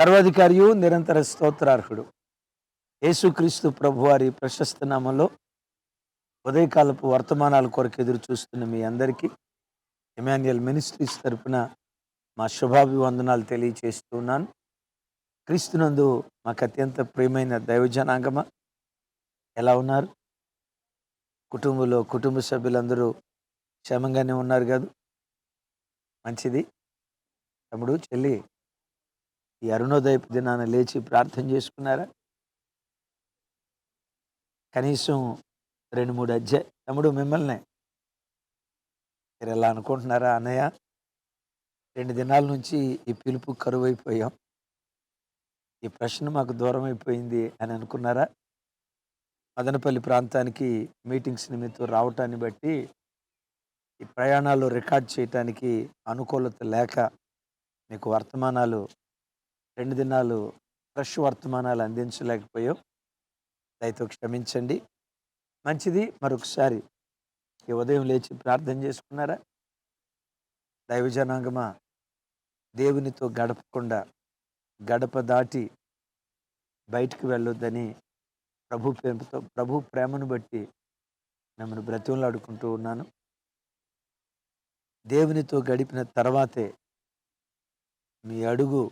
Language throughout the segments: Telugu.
సర్వాధికారియు నిరంతర స్తోత్రార్హుడు. యేసుక్రీస్తు ప్రభువారి ప్రశస్త నామంలో ఉదయకాలపు వర్తమానాల కొరకు ఎదురు చూస్తున్న మీ అందరికీ ఎమాన్యుయల్ మినిస్ట్రీస్ తరపున మా శుభాభివందనాలు తెలియచేస్తున్నాను క్రీస్తునందు మాకు అత్యంత ప్రియమైన దైవజనాంగమ? ఎలా ఉన్నారు? కుటుంబంలో కుటుంబ సభ్యులందరూ క్షేమంగానే ఉన్నారు కాదు? మంచిది? తమ్ముడు చెల్లి ఈ అరుణోదయపు దినాన లేచి ప్రార్థన చేసుకున్నారా? కనీసం రెండు మూడు అధ్యాయ తమ్ముడు మిమ్మల్ని. మీరు ఎలా అనుకుంటున్నారా అన్నయ్య? రెండు దినాల నుంచి ఈ పిలుపు కరువు అయిపోయాం ఈ ప్రశ్న మాకు దూరం అయిపోయింది అని అనుకున్నారా? మదనపల్లి ప్రాంతానికి మీటింగ్స్ నిమిత్తం రావటాన్ని బట్టి ఈ ప్రయాణాలు రికార్డ్ చేయటానికి అనుకూలత లేక మీకు వర్తమానాలు రెండు దినాలు ఫ్రెష్ వర్తమానాలు అందించలేకపోయాం. దయతో క్షమించండి. మంచిది. మరొకసారి ఈ ఉదయం లేచి ప్రార్థన చేసుకున్నారా? దైవజనాంగమా దేవునితో గడపకుండా గడప దాటి బయటికి వెళ్ళొద్దని ప్రభు ప్రేమతో ప్రభు ప్రేమను బట్టి మిమ్మల్ని బ్రతిమలాడుకుంటూ ఉన్నాను. దేవునితో గడిపిన తర్వాతే మీ అడుగు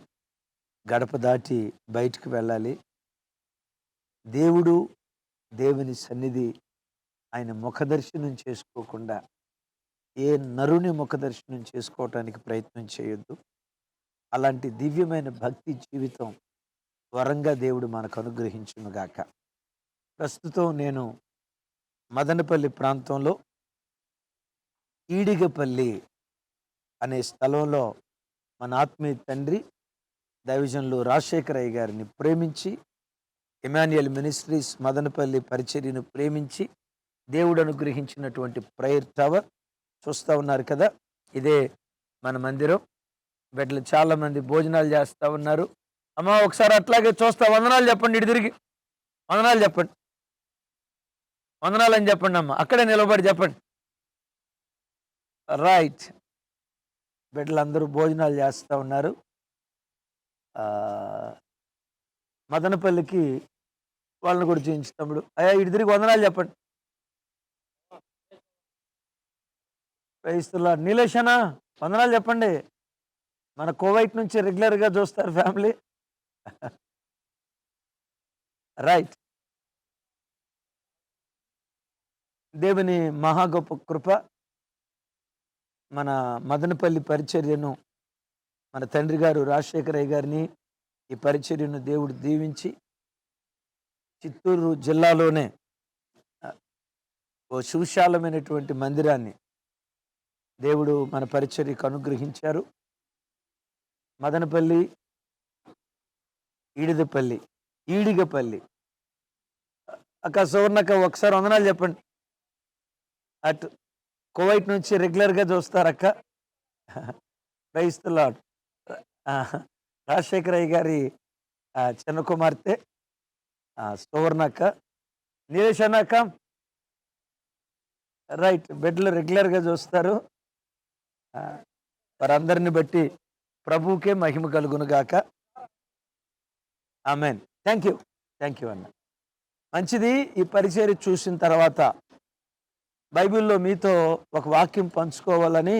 గడప దాటి బయటికి వెళ్ళాలి. దేవుడు దేవుని సన్నిధి ఆయన ముఖదర్శనం చేసుకోకుండా ఏ నరుని ముఖదర్శనం చేసుకోవటానికి ప్రయత్నం చేయొద్దు. అలాంటి దివ్యమైన భక్తి జీవితం వరంగా దేవుడు మనకు అనుగ్రహించునుగాక ప్రస్తుతం నేను మదనపల్లి ప్రాంతంలో ఈడిగపల్లి అనే స్థలంలో మన ఆత్మీయ తండ్రి దైవజనులు రాజశేఖరయ్య గారిని ప్రేమించి ఎమాన్యుయల్ మినిస్ట్రీస్ మదనపల్లి పరిచర్యను ప్రేమించి దేవుడు అనుగ్రహించినటువంటి ప్రేయర్ టవర్ చూస్తూ ఉన్నారు కదా. ఇదే మన మందిరం. బిడ్డలు చాలామంది భోజనాలు చేస్తూ ఉన్నారు. అమ్మ ఒకసారి అట్లాగే చూస్తా. వందనాలు చెప్పండి ఇటు తిరిగి. వందనాలు చెప్పండి. వందనాలు అని చెప్పండి అమ్మ. అక్కడే నిలబడి చెప్పండి. రైట్ బిడ్డలందరూ భోజనాలు చేస్తూ ఉన్నారు. మదనపల్లికి వాళ్ళని కూడా చేయించు తమ్ముడు. అయ్యా ఇటు తిరిగి వందనాలు చెప్పండి. క్రైస్తులా నీలేషనా వందనాలు చెప్పండి. మన కోవైట్ నుంచి రెగ్యులర్గా చూస్తారు ఫ్యామిలీ. రైట్. దేవుని మహా గొప్ప కృప మన మదనపల్లి పరిచర్యను మన తండ్రి గారు రాజశేఖరయ్య గారిని ఈ పరిచర్యను దేవుడు దీవించి చిత్తూరు జిల్లాలోనే ఓ సువిశాలమైనటువంటి మందిరాన్ని దేవుడు మన పరిచర్యకు అనుగ్రహించారు. మదనపల్లి ఈడిదపల్లి ఈడిగపల్లి అక్క సువర్ణక్క ఒకసారి వందనాలు చెప్పండి. అటు కువైట్ నుంచి రెగ్యులర్గా చూస్తారక్క. క్రైస్తులాడ్ రాజశేఖరయ్య గారి చిన్న కుమార్తె ఆ, సువర్ణక్క నీలేష్ అన్నక్క. రైట్ బెడ్‌లో రెగ్యులర్గా చూస్తారు. ఆ, వారందరిని బట్టి ప్రభువుకే మహిమ కలుగును గాక. Amen. Thank you. Thank you అన్న. మంచిది ఈ పరిచయం చూసిన తర్వాత బైబిల్లో మీతో ఒక వాక్యం పంచుకోవాలని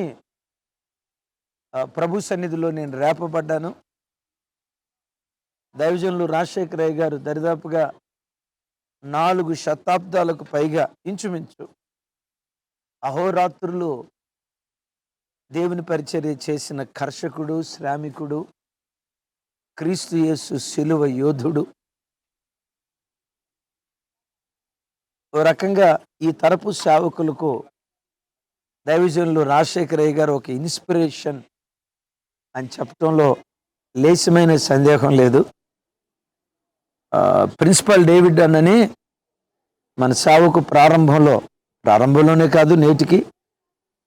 ప్రభు సన్నిధిలో నేను రేపబడ్డాను. దైవజనులు రాజశేఖరయ్య గారు దరిదాపుగా నాలుగు శతాబ్దాలకు పైగా ఇంచుమించు అహోరాత్రులు దేవుని పరిచర్య చేసిన కర్షకుడు శ్రామికుడు క్రీస్తు యేసు శిలువ యోధుడు. ఓ రకంగా ఈ తరపు సేవకులకు దైవజనులు రాజశేఖరయ్య గారు ఒక ఇన్స్పిరేషన్ అని చెప్పడంలో లేశమైన సందేహం లేదు. ప్రిన్సిపల్ డేవిడ్ అన్నని మన సావుకు ప్రారంభంలో ప్రారంభంలోనే కాదు నేటికి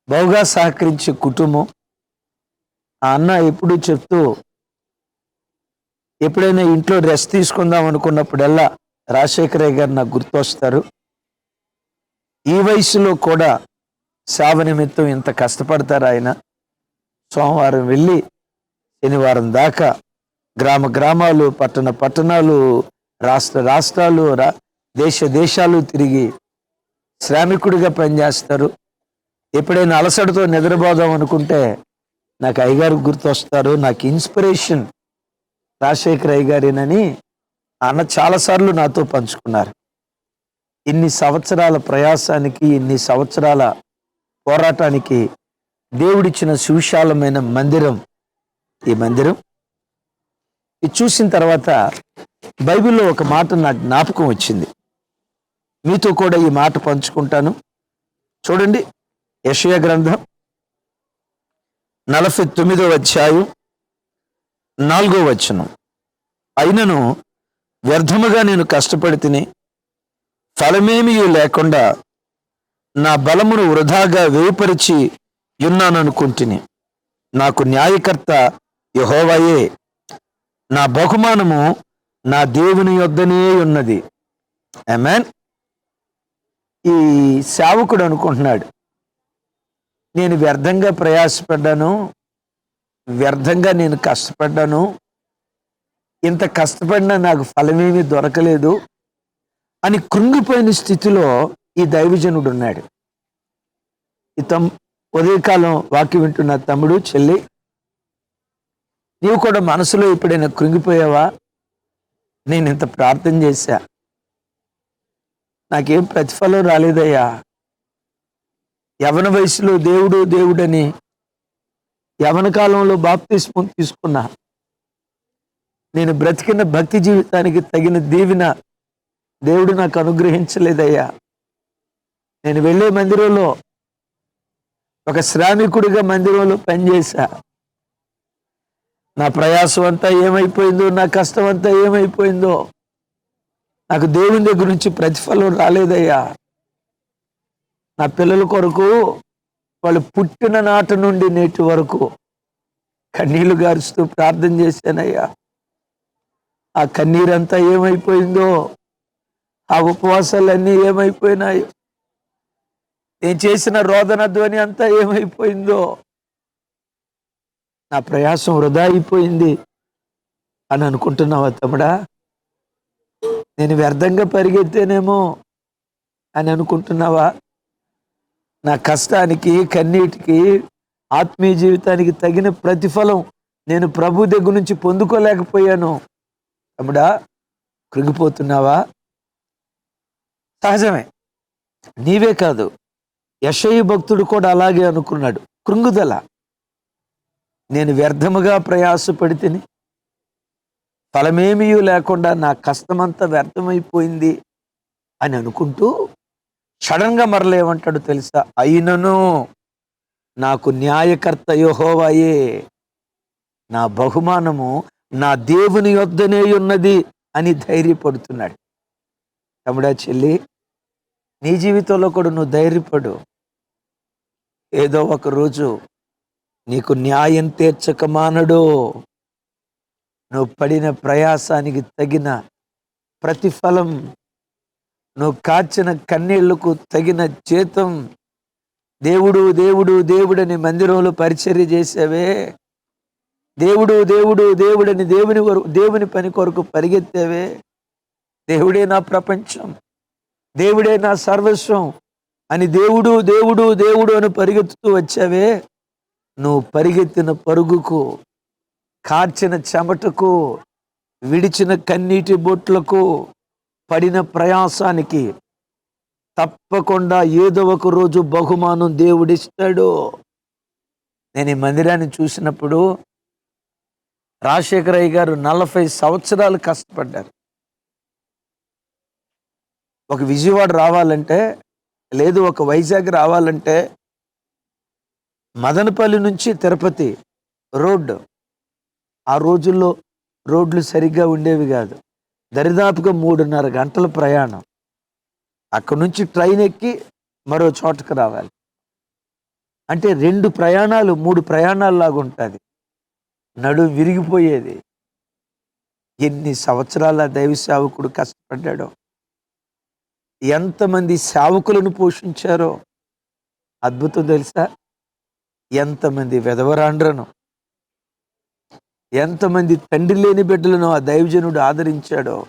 బహుగా సహకరించే కుటుంబం. ఆ అన్న ఎప్పుడు చెప్తూ ఎప్పుడైనా ఇంట్లో రెస్ట్ తీసుకుందాం అనుకున్నప్పుడల్లా రాజశేఖరయ్య గారు నాకు గుర్తొస్తారు. ఈ వయసులో కూడా సేవ నిమిత్తం ఇంత కష్టపడతారు ఆయన. సోమవారం వెళ్ళి శనివారం దాకా గ్రామ గ్రామాలు పట్టణ పట్టణాలు రాష్ట్ర రాష్ట్రాలు రా దేశ దేశాలు తిరిగి శ్రామికుడిగా పనిచేస్తారు. ఎప్పుడైనా అలసటతో నిద్రపోదాం అనుకుంటే నాకు అయ్యగారు గుర్తొస్తారు నాకు ఇన్స్పిరేషన్ రాజశేఖర్ అయ్యగారేనని అన్న చాలాసార్లు నాతో పంచుకున్నారు. ఇన్ని సంవత్సరాల ప్రయాసానికి ఇన్ని సంవత్సరాల పోరాటానికి దేవుడిచ్చిన సువిశాలమైన మందిరం ఈ మందిరం. ఇది చూసిన తర్వాత బైబిల్లో ఒక మాట నాకు జ్ఞాపకం వచ్చింది. మీతో కూడా ఈ మాట పంచుకుంటాను. చూడండి యషయ గ్రంథం నలభై తొమ్మిదో అధ్యాయం నాలుగో వచనం. అయినను వ్యర్థముగా నేను కష్టపడి తిని ఫలమేమీ లేకుండా నా బలమును వృధాగా వేపరిచి ఉన్నాననుకుంటుని నాకు న్యాయకర్త యహోవయే నా బహుమానము నా దేవుని యొద్దనే ఉన్నది. ఆమెన్ ఈ సేవకుడు అనుకుంటున్నాడు నేను వ్యర్థంగా ప్రయాసపడ్డాను వ్యర్థంగా నేను కష్టపడ్డాను ఇంత కష్టపడినా నాకు ఫలమేమీ దొరకలేదు అని కృంగిపోయిన స్థితిలో ఈ దైవజనుడు ఉన్నాడు ఇతం ఉదయకాలం వాక్యం వింటున్న తమ్ముడు చెల్లి నీవు కూడా మనసులో ఎప్పుడైనా కృంగిపోయావా? నేను ఇంత ప్రార్థన చేశా. నాకేం ప్రతిఫలం రాలేదయ్యా. యవన వయసులో దేవుడు దేవుడని యవన కాలంలో బాప్తిస్మం తీసుకున్నా. నేను బ్రతికిన భక్తి జీవితానికి తగిన దీవెన దేవుడు నాకు అనుగ్రహించలేదయ్యా. నేను వెళ్ళే మందిరంలో ఒక శ్రామికుడిగా మందిరంలో పనిచేశా. నా ప్రయాసం అంతా ఏమైపోయిందో నా కష్టం అంతా ఏమైపోయిందో? నాకు దేవుని దగ్గర నుంచి ప్రతిఫలం రాలేదయ్యా. నా పిల్లల కొరకు వాళ్ళు పుట్టిన నాటి నుండి నేటి వరకు కన్నీళ్ళు గారుస్తూ ప్రార్థన చేశానయ్యా. ఆ కన్నీరంతా ఏమైపోయిందో ఆ ఉపవాసాలన్నీ ఏమైపోయినాయో నేను చేసిన రోదన ధ్వని అంతా ఏమైపోయిందో నా ప్రయాసం వృధా అయిపోయింది అని అనుకుంటున్నావా తమ్ముడా? నేను వ్యర్థంగా పరిగెత్తేనేమో అని అనుకుంటున్నావా? నా కష్టానికి కన్నీటికి ఆత్మీయ జీవితానికి తగిన ప్రతిఫలం నేను ప్రభు దగ్గర నుంచి పొందుకోలేకపోయాను. తమ్ముడా కృంగిపోతున్నావా? సహజమే. నీవే కాదు యశయి భక్తుడు కూడా అలాగే అనుకున్నాడు. కృంగుదల. నేను వ్యర్థముగా ప్రయాసపడితేని. ఫలమేమీ లేకుండా నా కష్టమంతా వ్యర్థమైపోయింది అని అనుకుంటూ సడన్గా మరలేమంటాడు తెలుసా? అయినను నాకు న్యాయకర్త యోహోవాయే నా బహుమానము నా దేవుని యొద్దనే ఉన్నది అని ధైర్యపడుతున్నాడు. తమ్ముడా చెల్లి నీ జీవితంలో కూడా నువ్వు ధైర్యపడు. ఏదో ఒక రోజు నీకు న్యాయం తీర్చక మానడు. నువ్వు పడిన ప్రయాసానికి తగిన ప్రతిఫలం నువ్వు కాచిన కన్నీళ్ళకు తగిన జీతం దేవుడు దేవుడు దేవుడని మందిరంలో పరిచర్య చేసావే. దేవుడు దేవుడు దేవుడని దేవుని వరకు దేవుని పని కొరకు పరిగెత్తావే. దేవుడే నా ప్రపంచం దేవుడే నా సర్వస్వం అని దేవుడు దేవుడు దేవుడు అని పరిగెత్తుతూ వచ్చావే. నువ్వు పరిగెత్తిన పరుగుకు కార్చిన చెమటకు విడిచిన కన్నీటి బొట్లకు పడిన ప్రయాసానికి తప్పకుండా ఏదో ఒక రోజు బహుమానం దేవుడిస్తాడు. నేను ఈ మందిరాన్ని చూసినప్పుడు రాజశేఖరయ్య గారు నలభై సంవత్సరాలు కష్టపడ్డారు. ఒక విజయవాడ రావాలంటే లేదు ఒక వైజాగ్ రావాలంటే మదనపల్లి నుంచి తిరుపతి రోడ్డు. ఆ రోజుల్లో రోడ్లు సరిగ్గా ఉండేవి కాదు. దరిదాపుగా మూడున్నర గంటల ప్రయాణం. అక్కడి నుంచి ట్రైన్ ఎక్కి మరో చోటకు రావాలి. అంటే రెండు ప్రయాణాలు మూడు ప్రయాణాలులాగా ఉంటుంది. నడు విరిగిపోయేది. ఎన్ని సంవత్సరాల దైవ సేవకుడు కష్టపడ్డాడో. ఎంతమంది సేవకులను పోషించారో. అద్భుతం తెలుసా? ఎంతమంది వెధవరాండ్రను ఎంతమంది తండ్రి లేని బిడ్డలను ఆ దైవజనుడు ఆదరించాడో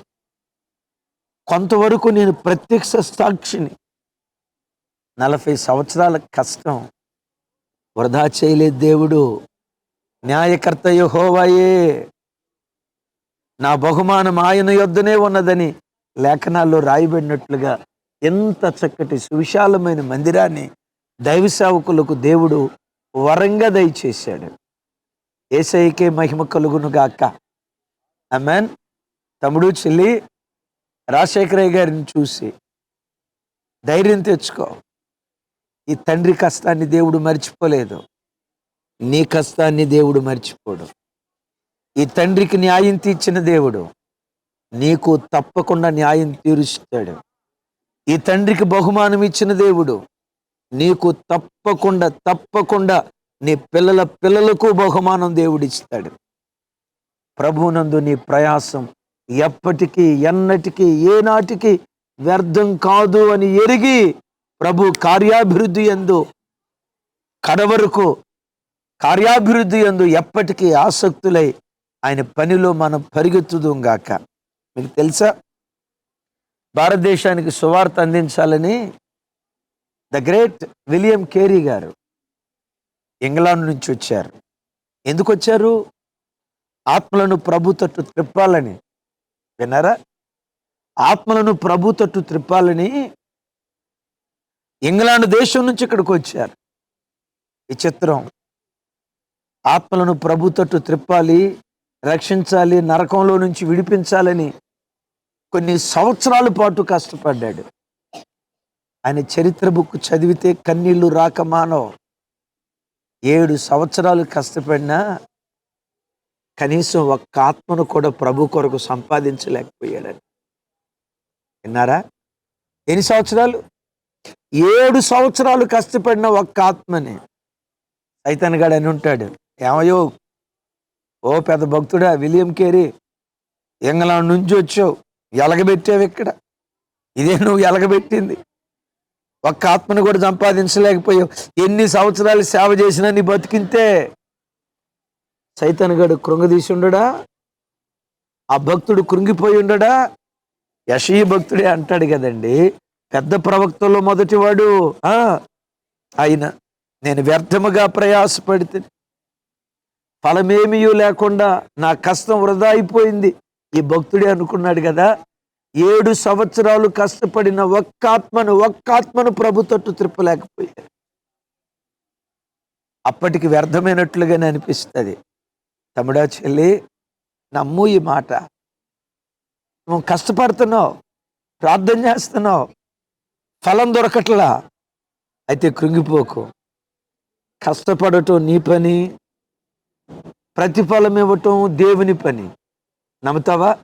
కొంతవరకు నేను ప్రత్యక్ష సాక్షిని. నలభై సంవత్సరాల కష్టం. వృధా చేయలేదు దేవుడు. న్యాయకర్త యహోవాయే. నా బహుమానం ఆయన యొద్దనే ఉన్నదని లేఖనాల్లో రాయబడినట్లుగా ఎంత చక్కటి సువిశాలమైన మందిరాన్ని దైవ సేవకులకు దేవుడు వరంగా దయచేశాడు. ఏసైకే మహిమ కలుగును గాక. అమెన్ తమ్ముడు చెల్లి రాజశేఖరయ్య గారిని చూసి ధైర్యం తెచ్చుకో. ఈ తండ్రి కష్టాన్ని దేవుడు మర్చిపోలేదు. నీ కష్టాన్ని దేవుడు మర్చిపోడు. ఈ తండ్రికి న్యాయం తీర్చిన దేవుడు నీకు తప్పకుండా న్యాయం తీరుస్తాడు. ఈ తండ్రికి బహుమానం ఇచ్చిన దేవుడు నీకు తప్పకుండా తప్పకుండా నీ పిల్లల పిల్లలకు బహుమానం దేవుడిస్తాడు. ప్రభునందు నీ ప్రయాసం ఎప్పటికీ ఎన్నటికీ ఏనాటికి వ్యర్థం కాదు అని ఎరిగి ప్రభు కార్యాభివృద్ధి ఎందు కడవరకు కార్యాభివృద్ధి ఎందు ఎప్పటికీ ఆసక్తులై ఆయన పనిలో మనం పరిగెత్తుదాక గాక. మీకు తెలుసా? భారతదేశానికి సువార్త అందించాలని ద గ్రేట్ విలియం కేరీ గారు ఇంగ్లాండ్ నుంచి వచ్చారు. ఎందుకు వచ్చారు? ఆత్మలను ప్రభు తట్టు త్రిప్పాలని. విన్నారా? ఆత్మలను ప్రభు తట్టు త్రిప్పాలని ఇంగ్లాండ్ దేశం నుంచి ఇక్కడికి వచ్చారు. ఈ చిత్రం ఆత్మలను ప్రభు తట్టు త్రిప్పాలి రక్షించాలి నరకంలో నుంచి విడిపించాలని కొన్ని సంవత్సరాల పాటు కష్టపడ్డాడు. ఆయన చరిత్ర బుక్ చదివితే కన్నీళ్ళు రాక మానవ. ఏడు సంవత్సరాలు కష్టపడినా కనీసం ఒక్క ఆత్మను కూడా ప్రభు కొరకు సంపాదించలేకపోయాడని. విన్నారా? ఎన్ని సంవత్సరాలు? ఏడు సంవత్సరాలు కష్టపడిన ఒక్క ఆత్మని. సైతన్ అని ఉంటాడు. ఏమయ్యో? ఓ పెద్ద భక్తుడా విలియం కేరీ ఇంగ్లాండ్ నుంచి వచ్చావు. ఎలగబెట్టావు ఇక్కడ. ఇదే నువ్వు ఎలగబెట్టింది. ఒక్క ఆత్మను కూడా సంపాదించలేకపోయావు. ఎన్ని సంవత్సరాలు సేవ చేసినా నీ బతికింతే సైతన్గడు కృంగదీసి ఉండడా? ఆ భక్తుడు కృంగిపోయి ఉండడా? యశీ భక్తుడే అంటాడు కదండి. పెద్ద ప్రవక్తలో మొదటివాడు ఆయన. నేను వ్యర్థముగా ప్రయాసపడితే ఫలమేమీ లేకుండా నా కష్టం వృధా అయిపోయింది. ఈ భక్తుడే అనుకున్నాడు కదా ఏడు సంవత్సరాలు కష్టపడిన ఒక్క ఆత్మను ఒక్క ఆత్మను ప్రభు తట్టు అప్పటికి వ్యర్థమైనట్లుగానే అనిపిస్తుంది. తమ్ముడా చెల్లి నమ్ము ఈ మాట. నువ్వు కష్టపడుతున్నావు ప్రార్థన చేస్తున్నావు ఫలం దొరకట్లా. అయితే కృంగిపోకు. కష్టపడటం నీ పని ప్రతిఫలం ఇవ్వటం దేవుని పని. నమ్ముతావా?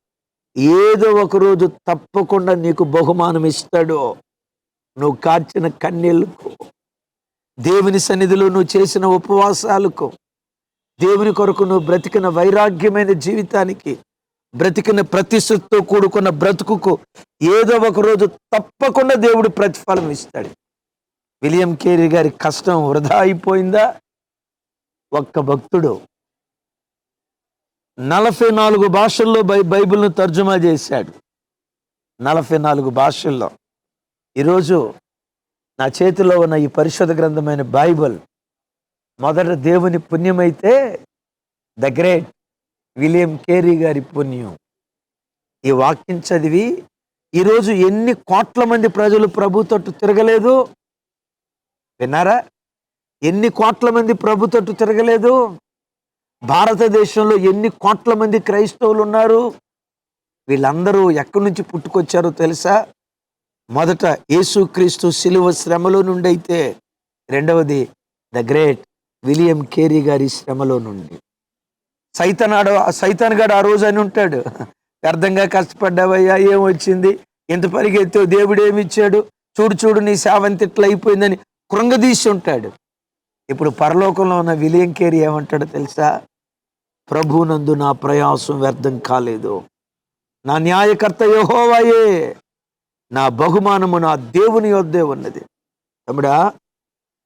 ఏదో ఒక రోజు తప్పకుండా నీకు బహుమానం ఇస్తాడు. నువ్వు కార్చిన కన్నీళ్ళకు దేవుని సన్నిధిలో నువ్వు చేసిన ఉపవాసాలకు దేవుని కొరకు నువ్వు బ్రతికిన వైరాగ్యమైన జీవితానికి బ్రతికిన ప్రతిష్టతో కూడుకున్న బ్రతుకుకు ఏదో ఒక రోజు తప్పకుండా దేవుడు ప్రతిఫలం ఇస్తాడు. విలియం కేరీ గారి కష్టం వృధా అయిపోయిందా? ఒక్క భక్తుడు నలభై నాలుగు భాషల్లో బై బైబిల్ను తర్జుమా చేశాడు. నలభై నాలుగు భాషల్లో. ఈరోజు నా చేతిలో ఉన్న ఈ పరిశుద్ధ గ్రంథమైన బైబిల్ మొదట దేవుని పుణ్యమైతే ద గ్రేట్ విలియం కేరీ గారి పుణ్యం. ఈ వాక్యం చదివి ఈరోజు ఎన్ని కోట్ల మంది ప్రజలు ప్రభు తట్టు తిరగలేదు? విన్నారా? ఎన్ని కోట్ల మంది ప్రభు తట్టు తిరగలేదు? భారతదేశంలో ఎన్ని కోట్ల మంది క్రైస్తవులు ఉన్నారు? వీళ్ళందరూ ఎక్కడి నుంచి పుట్టుకొచ్చారో తెలుసా? మొదట యేసుక్రీస్తు శిలువ శ్రమలో నుండి అయితే రెండవది ద గ్రేట్ విలియం కేరీ గారి శ్రమలో నుండి. సైతనాడు సైతాన్ గాడు ఆ రోజు అని ఉంటాడు. వ్యర్థంగా కష్టపడ్డావయ్యా ఏమొచ్చింది ఎంత పరిగెత్తావు? దేవుడు ఏమిచ్చాడు చూడు చూడు నీ సేవంత ఇట్లా అయిపోయిందని కృంగదీసి ఉంటాడు. ఇప్పుడు పరలోకంలో ఉన్న విలియం కేరీ ఏమంటాడో తెలుసా? ప్రభునందు నా ప్రయాసం వ్యర్థం కాలేదు. నా న్యాయకర్త యహోవాయే. నా బహుమానము నా దేవుని వద్దే ఉన్నది. తమ్ముడా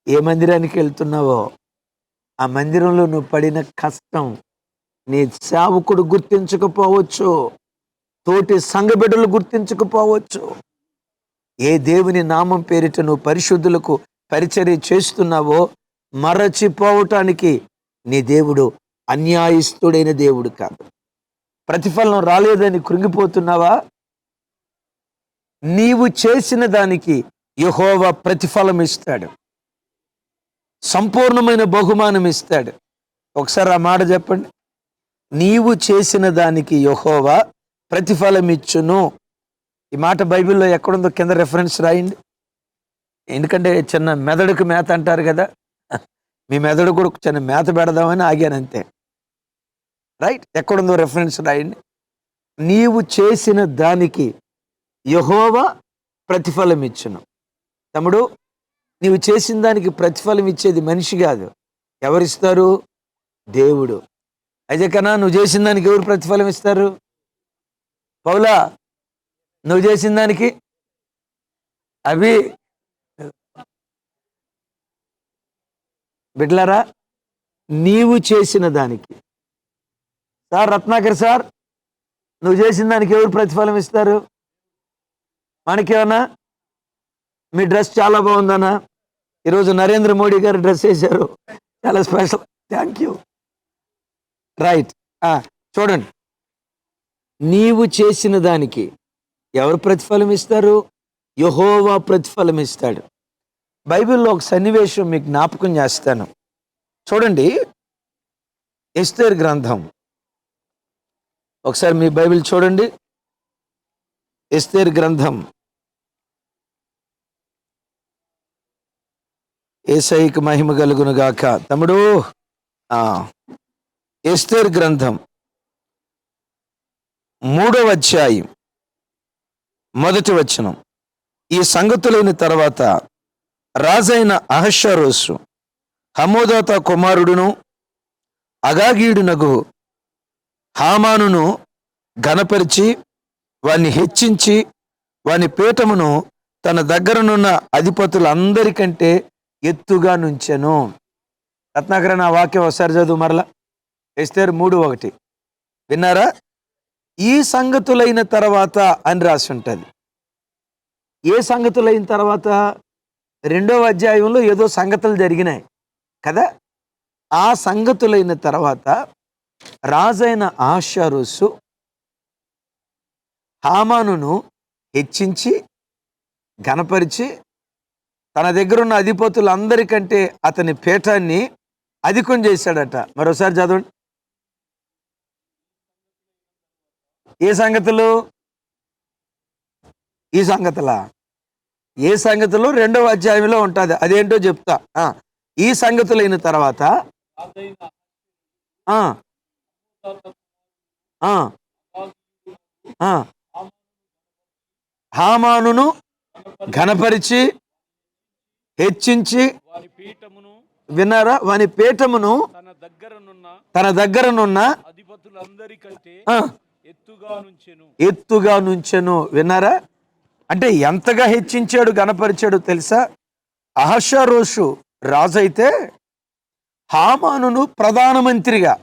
ఏ మందిరానికి వెళ్తున్నావో? ఆ మందిరంలో నువ్వు పడిన కష్టం నీ సేవకుడు గుర్తించకపోవచ్చు. తోటి సంఘబిడ్డలు గుర్తించకపోవచ్చు. ఏ దేవుని నామం పేరిట నువ్వు పరిశుద్ధులకు పరిచర్య చేస్తున్నావో మరచిపోవటానికి నీ దేవుడు అన్యాయస్తుడైన దేవుడు కాదు. ప్రతిఫలం రాలేదని కృంగిపోతున్నావా? నీవు చేసిన దానికి యహోవ ప్రతిఫలం ఇస్తాడు సంపూర్ణమైన బహుమానం ఇస్తాడు ఒకసారి ఆ మాట చెప్పండి. నీవు చేసిన దానికి యహోవా ప్రతిఫలం ఇచ్చును ఈ మాట బైబిల్లో ఎక్కడుందో కింద రెఫరెన్స్ రాయండి. ఎందుకంటే చిన్న మెదడుకు మేత అంటారు కదా. మీ మెదడు కూడా చిన్న మేత పెడదామని ఆగాను అంతే రైట్ ఎక్కడుందో రెఫరెన్స్ రాయండి. నీవు చేసిన దానికి యహోవ ప్రతిఫలం ఇచ్చును. తమ్ముడు నీవు చేసిన దానికి ప్రతిఫలం ఇచ్చేది మనిషి కాదు. ఎవరిస్తారు? దేవుడు. అయితే కన్నా నువ్వు చేసిన దానికి ఎవరు ప్రతిఫలం ఇస్తారు? పౌలా నువ్వు చేసిన దానికి అవి బిడ్లరా నీవు చేసిన దానికి. సార్ రత్నాకర్ సార్ నువ్వు చేసిన దానికి ఎవరు ప్రతిఫలం ఇస్తారు? మనకేమన్నా? మీ డ్రెస్ చాలా బాగుందన్నా. ఈరోజు నరేంద్ర మోడీ గారు డ్రెస్ వేశారు. చాలా స్పెషల్. థ్యాంక్ యూ రైట్ చూడండి. నీవు చేసిన దానికి ఎవరు ప్రతిఫలం ఇస్తారు? యహోవా ప్రతిఫలం ఇస్తాడు. బైబిల్లో ఒక సన్నివేశం మీకు జ్ఞాపకం చేస్తాను. చూడండి ఎస్తేర్ గ్రంథం. ఒకసారి మీ బైబిల్ చూడండి. ఎస్తేర్ గ్రంథం. ఏసైకి మహిమ కలుగును గాక. తమ్ముడు ఎస్తేర్ గ్రంథం. మూడవ అధ్యాయం. మొదటి వచనం. ఈ సంగతులైన తర్వాత రాజైన అహశ్వరోసు హమోదాత కుమారుడును అగాగీడునగు హామానును ఘనపరిచి వాణ్ణి హెచ్చించి వాని పీఠమును తన దగ్గరనున్న అధిపతులందరికంటే ఎత్తుగా నుంచెను. రత్నాకర నా వాక్యం ఒకసారి చదువు మరలా. ఎస్తేరు మూడు ఒకటి. విన్నారా? ఈ సంగతులైన తర్వాత అని రాసి ఉంటుంది. ఏ సంగతులైన తర్వాత? రెండవ అధ్యాయంలో ఏదో సంగతులు జరిగినాయి. కదా? ఆ సంగతులైన తర్వాత రాజైన ఆషారుసు హామానును హెచ్చించి గనపరిచి తన దగ్గర ఉన్న అధిపతులందరికంటే అతని పీఠాన్ని అధికం చేశాడట. మరోసారి చదవండి. ఏ సంగతులు? ఈ సంగతులా? ఏ సంగతులు రెండవ అధ్యాయంలో ఉంటుంది. అదేంటో చెప్తా. ఈ సంగతులైన తర్వాత హామానును ఘనపరిచి హెచ్చించి విన్నారా? వాని పీఠమును తన దగ్గరనున్న ఎత్తుగా నుంచెను. విన్నారా? అంటే ఎంతగా హెచ్చించాడు గణపరిచాడు తెలుసా? అహషరోషు రాజైతే హామానును ప్రధానమంత్రిగా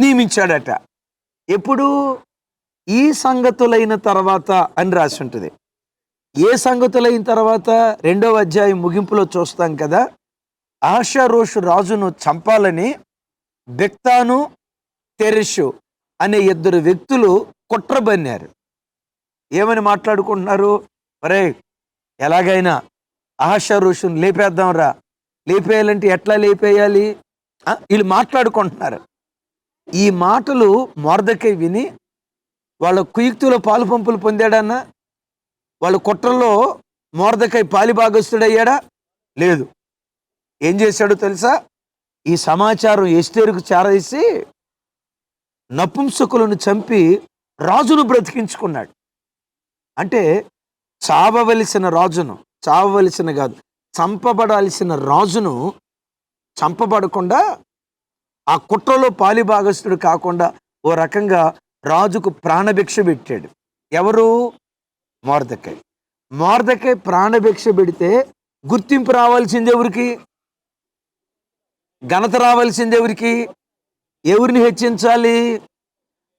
నియమించాడట. ఎప్పుడు? ఈ సంగతులైన తర్వాత అని రాసి ఉంటుంది. ఏ సంగతులైన తర్వాత? రెండవ అధ్యాయం ముగింపులో చూస్తాం కదా. ఆషారోషు రాజును చంపాలని బెక్తాను తెరెషు అనే ఇద్దరు వ్యక్తులు కుట్రబన్నారు. ఏమని మాట్లాడుకుంటున్నారు? ఒరే ఎలాగైనా ఆహాషారోషుని లేపేద్దాంరా లేపేయాలంటే ఎట్లా లేపేయాలి? వీళ్ళు మాట్లాడుకుంటున్నారు. ఈ మాటలు మోర్దకై విని వాళ్ళ కుయుక్తిలో పాలు పంపులు పొందాడన్నా? వాళ్ళ కుట్రలో మోర్దకై పాలిభాగస్తుడయ్యాడా లేదు. ఏం చేశాడో తెలుసా? ఈ సమాచారం ఎస్టేరుకు చేరేసి నపుంసకులను చంపి రాజును బ్రతికించుకున్నాడు. అంటే చావవలసిన రాజును చావవలసిన కాదు చంపబడాల్సిన రాజును చంపబడకుండా ఆ కుట్రలో పాలిభాగస్తుడు కాకుండా ఓ రకంగా రాజుకు ప్రాణభిక్ష పెట్టాడు. ఎవరు? మోర్దకై. మోర్దకై ప్రాణభిక్ష పెడితే గుర్తింపు రావాల్సింది ఎవరికి? ఘనత రావాల్సింది ఎవరికి? ఎవరిని హెచ్చించాలి?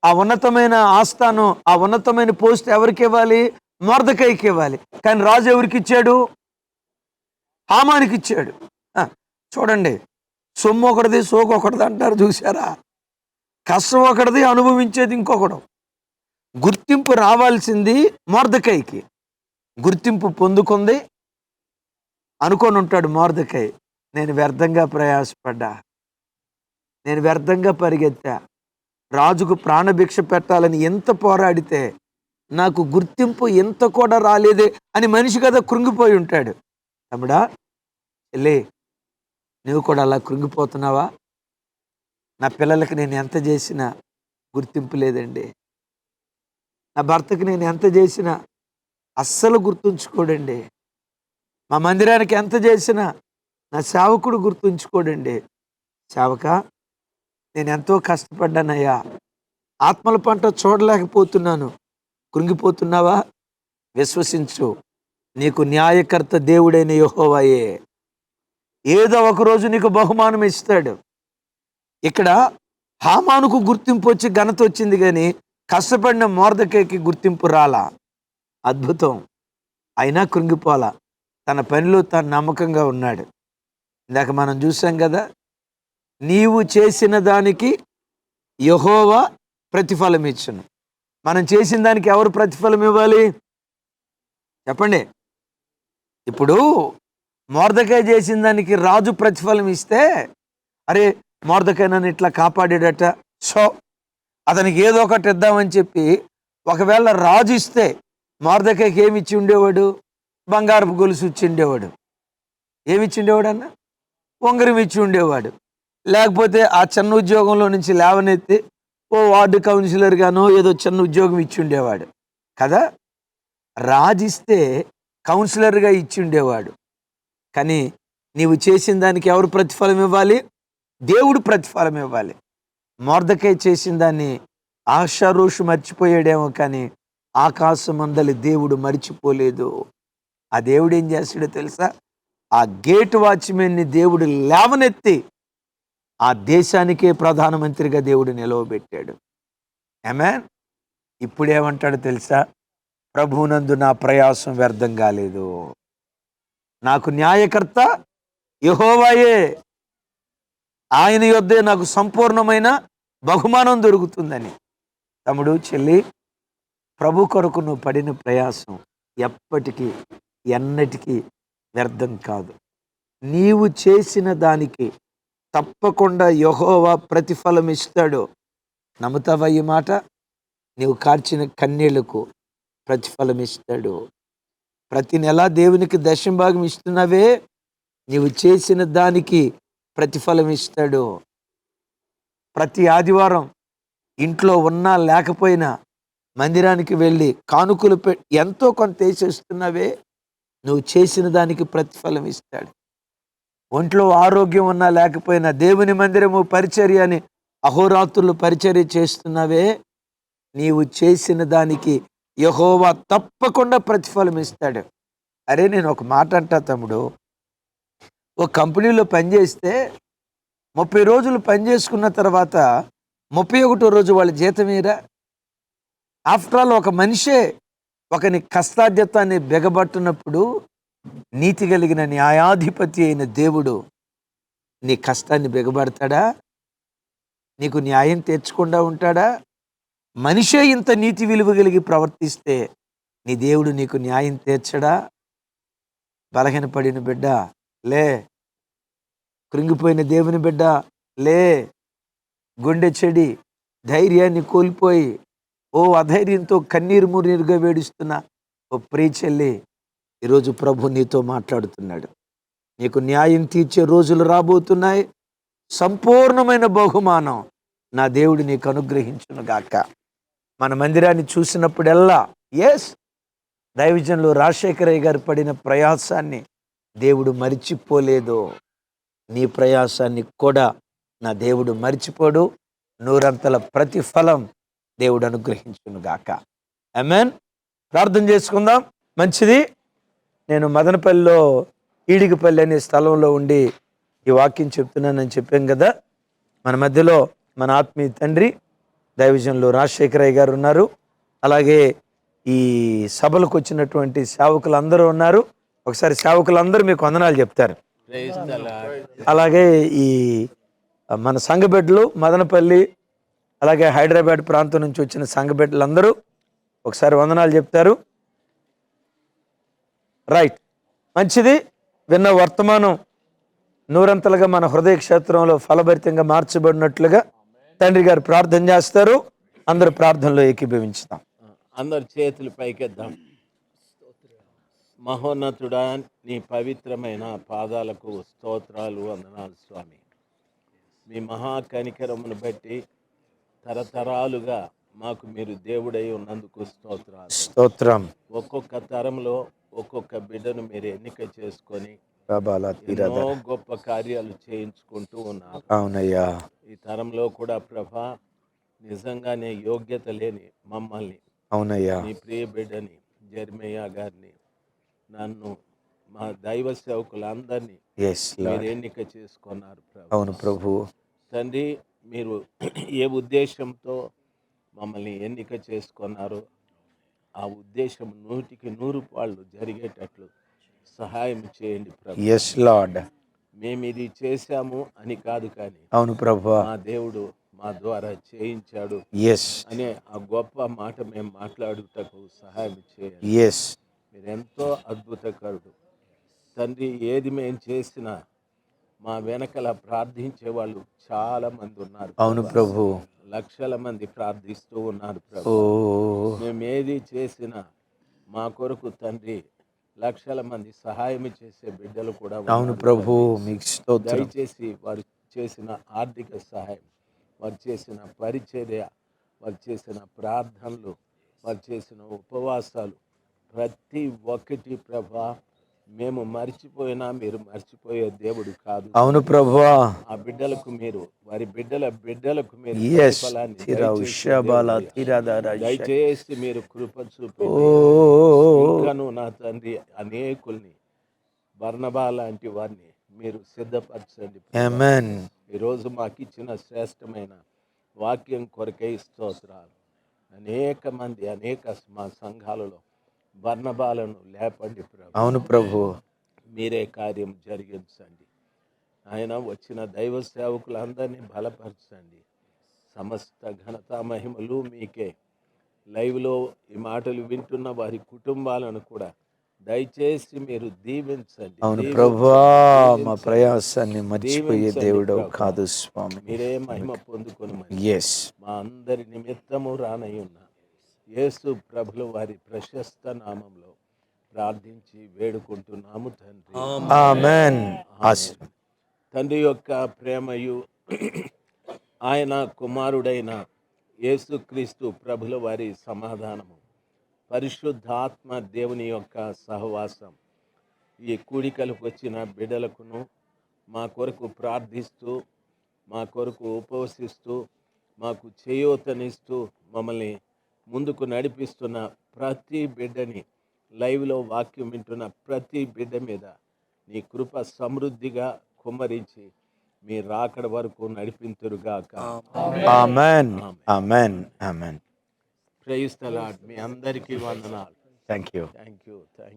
ఆ ఉన్నతమైన ఆస్థానం ఆ ఉన్నతమైన పోస్ట్ ఎవరికి ఇవ్వాలి? మర్దకైకి ఇవ్వాలి. కానీ రాజు ఎవరికి ఇచ్చాడు? హామానికి ఇచ్చాడు. చూడండి. సొమ్ము ఒకటిది సోకు ఒకటిది అంటారు చూసారా కష్టం ఒకటిది అనుభవించేది ఇంకొకడు. గుర్తింపు రావాల్సింది మోర్దకైకి. గుర్తింపు పొందుకుంది. అనుకొని ఉంటాడు మోర్దకై. నేను వ్యర్థంగా ప్రయాసపడ్డా. నేను వ్యర్థంగా పరిగెత్తా. రాజుకు ప్రాణభిక్ష పెట్టాలని ఎంత పోరాడితే నాకు గుర్తింపు ఎంత కూడా రాలేదే అని మనిషి కదా కృంగిపోయి ఉంటాడు. తమ్ముడా లే నువ్వు కూడా అలా కృంగిపోతున్నావా? నా పిల్లలకి నేను ఎంత చేసినా గుర్తింపు లేదండి. నా భర్తకి నేను ఎంత చేసినా అస్సలు గుర్తుంచుకోడండి. మా మందిరానికి ఎంత చేసినా నా సేవకుడు గుర్తుంచుకోడండి. సేవక నేను ఎంతో కష్టపడ్డానయ్యా. ఆత్మల పంట చూడలేకపోతున్నాను. కృంగిపోతున్నావా? విశ్వసించు. నీకు న్యాయకర్త దేవుడైన యహోవాయే. ఏదో ఒక రోజు నీకు బహుమానం ఇస్తాడు. ఇక్కడ హామానుకు గుర్తింపు వచ్చి ఘనత వచ్చింది కానీ కష్టపడిన మోర్దకేకి గుర్తింపు రాలా. అద్భుతం. అయినా కృంగిపోలా. తన పనిలో తాను నమ్మకంగా ఉన్నాడు. ఇందాక మనం చూసాం కదా నీవు చేసిన దానికి యహోవా ప్రతిఫలం ఇచ్చును. మనం చేసిన దానికి ఎవరు ప్రతిఫలం ఇవ్వాలి? చెప్పండి. ఇప్పుడు మోర్దకాయ చేసిన దానికి రాజు ప్రతిఫలం ఇస్తే అరే మోర్దకాయ నన్ను ఇట్లా కాపాడాడట. సో అతనికి ఏదో ఒకటి ఇద్దామని చెప్పి ఒకవేళ రాజు ఇస్తే మోర్దకాయకి ఏమి ఇచ్చి ఉండేవాడు? బంగారపు గొలుసు ఇచ్చి ఉండేవాడు. ఏమి ఇచ్చి ఉండేవాడు అన్న? ఉంగరం ఇచ్చి ఉండేవాడు. లేకపోతే ఆ చిన్న ఉద్యోగంలో నుంచి లేవనెత్తి ఓ వార్డు కౌన్సిలర్ గానో ఏదో చిన్న ఉద్యోగం ఇచ్చి ఉండేవాడు. కదా? రాజిస్తే కౌన్సిలర్గా ఇచ్చి ఉండేవాడు. కానీ నీవు చేసిన దానికి ఎవరు ప్రతిఫలం ఇవ్వాలి? దేవుడు ప్రతిఫలం ఇవ్వాలి. మోర్దకై చేసిన దాన్ని ఆశారోషు మర్చిపోయాడేమో కానీ ఆకాశమందలి దేవుడు మర్చిపోలేదు. ఆ దేవుడు ఏం చేస్తాడో తెలుసా? ఆ గేట్ వాచ్మెన్ని దేవుడు లేవనెత్తి ఆ దేశానికే ప్రధానమంత్రిగా దేవుడు నిలవబెట్టాడు. ఆమెన్ ఇప్పుడేమంటాడు తెలుసా? ప్రభునందు నా ప్రయాసం వ్యర్థం కాలేదు. నాకు న్యాయకర్త యహోవాయే. ఆయన యొద్దే నాకు సంపూర్ణమైన బహుమానం దొరుకుతుందని. తమ్ముడు చెల్లి ప్రభు కొరకు నువ్వు పడిన ప్రయాసం ఎప్పటికీ ఎన్నటికీ వ్యర్థం కాదు. నీవు చేసిన దానికి తప్పకుండా యహోవా ప్రతిఫలం ఇస్తాడు నమ్ముతావా ఈ మాట? నీవు కార్చిన కన్నీళ్ళకు ప్రతిఫలం ఇస్తాడు ప్రతి నెల దేవునికి దశంభాగం ఇస్తున్నావే. నీవు చేసిన దానికి ప్రతిఫలం ఇస్తాడు ప్రతి ఆదివారం ఇంట్లో ఉన్నా లేకపోయినా మందిరానికి వెళ్ళి కానుకలు పె ఎంతో కొంత వేసేస్తున్నావే నువ్వు చేసిన దానికి ప్రతిఫలం ఇస్తాడు ఒంట్లో ఆరోగ్యం ఉన్నా లేకపోయినా దేవుని మందిరము పరిచర్య అని అహోరాత్రులు పరిచర్య చేస్తున్నావే నీవు చేసిన దానికి యహోవా తప్పకుండా ప్రతిఫలం ఇస్తాడు. అరే నేను ఒక మాట అంటా తమ్ముడు. ఒక కంపెనీలో పనిచేస్తే ముప్పై రోజులు పనిచేసుకున్న తర్వాత ముప్పై ఒకటో రోజు వాళ్ళ జీతమేరా ఆఫ్టర్ ఆల్ ఒక మనిషే ఒకని కష్టాధ్యతాన్ని బెగబట్టినప్పుడు నీతి కలిగిన న్యాయాధిపతి అయిన దేవుడు నీ కష్టాన్ని బెగబడతాడా? నీకు న్యాయం తెచ్చకుండా ఉంటాడా? మనిషే ఇంత నీతి విలువ కలిగి ప్రవర్తిస్తే నీ దేవుడు నీకు న్యాయం తీర్చడా బలహీనపడిన బిడ్డ లే. కృంగిపోయిన దేవుని బిడ్డ లే. గుండె చెడి ధైర్యాన్ని కోల్పోయి ఓ అధైర్యంతో కన్నీరు మురీరుగా వేడిస్తున్న ఓ ప్రియ చెల్లి ఈరోజు ప్రభు నీతో మాట్లాడుతున్నాడు. నీకు న్యాయం తీర్చే రోజులు రాబోతున్నాయి. సంపూర్ణమైన బహుమానం నా దేవుడు నీకు అనుగ్రహించును గాక. మన మందిరాన్ని చూసినప్పుడల్లా ఎస్ దైవజనులు రాజశేఖరయ్య గారు పడిన ప్రయాసాన్ని దేవుడు మరిచిపోలేదు. నీ ప్రయాసాన్ని కూడా నా దేవుడు మరిచిపోడు. నూరంతల ప్రతిఫలం దేవుడు అనుగ్రహించును గాక. మీన్ ప్రార్థన చేసుకుందాం. మంచిది. నేను మదనపల్లిలో ఈడిగిపల్లి అనే స్థలంలో ఉండి ఈ వాక్యం చెప్తున్నానని చెప్పాం కదా. మన మధ్యలో మన ఆత్మీయ తండ్రి దైవజన్లు రాజశేఖరయ్య గారు ఉన్నారు. అలాగే ఈ సభలకు వచ్చినటువంటి సేవకులందరూ ఉన్నారు. ఒకసారి సేవకులందరూ మీకు వందనాలు చెప్తారు. అలాగే ఈ మన సంఘబిడ్డలు మదనపల్లి అలాగే హైదరాబాద్ ప్రాంతం నుంచి వచ్చిన సంఘబిడ్డలందరూ ఒకసారి వందనాలు చెప్తారు. రైట్ మంచిది. విన్న వర్తమానం నూరంతలుగా మన హృదయ క్షేత్రంలో ఫలభరితంగా మార్చబడినట్లుగా తండ్రి గారు ప్రార్థన చేస్తారు. అందరూ ప్రార్థనలో ఏకీభవించుతాం అందరు చేతులు పైకెద్దాం. మహోన్నతుడా నీ పవిత్రమైన పాదాలకు స్తోత్రాలు వందనాలు స్వామి. మీ మహా కనికరమును బట్టి తరతరాలుగా మాకు మీరు దేవుడై ఉన్నందుకు స్తోత్రాలు. స్తోత్రం. ఒక్కొక్క తరంలో ఒక్కొక్క బిడ్డను మీరు ఎన్నిక చేసుకొని ఎన్నో గొప్ప కార్యాలు చేయించుకుంటూ ఉన్నారు. అవునయ్యా. ఈ తరంలో కూడా ప్రభా నిజంగానే యోగ్యత లేని మమ్మల్ని అవునయ్యా. నీ ప్రియ బిడ్డని జర్మయ్య గారిని నన్ను మా దైవ సేవకులందరినీ మీరు ఎన్నిక చేసుకున్నారు ప్రభు. అవును ప్రభు. తండ్రి మీరు ఏ ఉద్దేశంతో మమ్మల్ని ఎన్నిక చేసుకున్నారో? ఆ ఉద్దేశం నూటికి నూరు పాళ్ళు జరిగేటట్లు సహాయం చేయండి ప్రభు. ఎస్ లార్డ్ మేము ఇది చేశాము అని కాదు కానీ అవును ప్రభు. మా దేవుడు మా ద్వారా చేయించాడు ఎస్ అనే ఆ గొప్ప మాట మేము మాట్లాడుటకు సహాయం చేయండి. ఎస్ మీరు ఎంతో అద్భుతకరుడు. తండ్రి ఏది మేము చేసినా మా వెనకల ప్రార్థించే వాళ్ళు చాలా మంది ఉన్నారు అవును ప్రభు. లక్షల మంది ప్రార్థిస్తూ ఉన్నారు ప్రభు. మేము ఏది చేసినా మా కొరకు తండ్రి లక్షల మంది సహాయం చేసే బిడ్డలు కూడా అవును ప్రభు. మీకు దయచేసి వారు చేసిన ఆర్థిక సహాయం వారు చేసిన పరిచర్య వారు చేసిన ప్రార్థనలు వారు చేసిన ఉపవాసాలు ప్రతి ఒక్కటి ప్రభా మేము మర్చిపోయినా మీరు మర్చిపోయే దేవుడు కాదు. అవును ప్రభువా ఆ బిడ్డలకు మీరు వారి బిడ్డల బిడ్డలకు మీరు ప్రతిఫలాన్ని దయచేసి మీరు కృప చూపి ఇంకాను నా తండ్రి అనేకుల్ని బర్ణబా లాంటి వారిని మీరు సిద్ధపరచండి ఈరోజు మాకు ఇచ్చిన శ్రేష్టమైన వాక్యం కొరకై స్తోత్రాలు. అనేక మంది అనేక మా సంఘాలలో బర్ణబాలను లేపండి ప్రభు. అవును ప్రభు. మీరే కార్యం జరిగించండి. ఆయన వచ్చిన దైవ సేవకులందరినీ బలపరచండి. సమస్త ఘనత మహిమలు మీకే. లైవ్లో ఈ మాటలు వింటున్న వారి కుటుంబాలను కూడా దయచేసి మీరు దీవించండి. అవును ప్రభువా మా. ప్రయాసాన్ని మర్చిపోయే దేవుడు ప్రభు. కాదు స్వామి. మీరే మహిమ పొందుకొని మా అందరి నిమిత్తము రానయ్యున్న యేసు ప్రభుల వారి ప్రశస్త నామంలో ప్రార్థించి వేడుకుంటున్నాము తండ్రి. తండ్రి యొక్క ప్రేమయు ఆయన కుమారుడైన యేసుక్రీస్తు ప్రభుల వారి సమాధానము. పరిశుద్ధాత్మ దేవుని యొక్క సహవాసం ఈ కూడికలకు వచ్చిన బిడ్డలకును మా కొరకు ప్రార్థిస్తూ మా కొరకు ఉపవసిస్తూ మాకు చేయూతనిస్తూ మమ్మల్ని ముందుకు నడిపిస్తున్న ప్రతి బిడ్డని లైవ్లో వాక్యం వింటున్న ప్రతి బిడ్డ మీద నీ కృప సమృద్ధిగా కుమ్మరించి మీ రాకడ వరకు నడిపింతురుగాక ప్రేయిస్తలాడ్ మీ అందరికీ వందనాలు. Thank you thank you thank